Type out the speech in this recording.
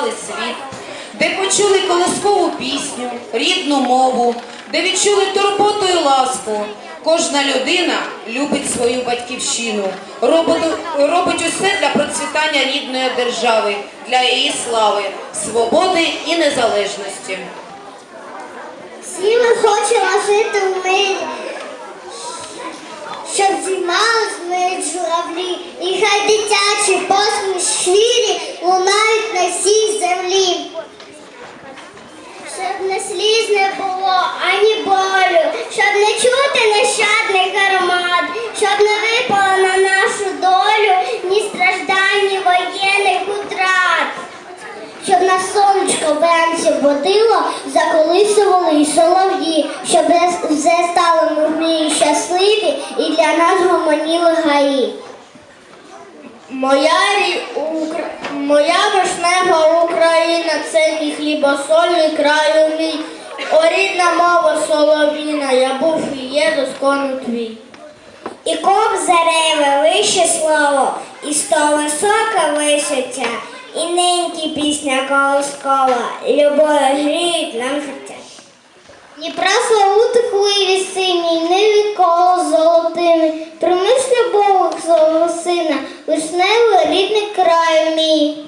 світ, де почули колоскову пісню, рідну мову, де відчули турботу і ласку. Кожна людина любить свою батьківщину, робить, робить усе для процвітання рідної держави, для її слави, свободи і незалежності. Всі ми хочемо жити в мирі, щоб зіймались мирі журавлі, і хай дитячі сонечко вранці водило, заколисували солов'ї, щоб все стало ми в мрії щасливі і для нас гомоніли гаї. Моя, Укра... Моя вишнева Україна, це мій хлібосольний краю мій. О, рідна мова соловіна, я був і є доскону твій. І коп кобзареве вище слово, і сто висока і ненькі пісня колоскова, любою гріють нам життя. Дніпра утихливі сині, ниві коло золотими, примиш любових свого сина, вишневий рідний край мій.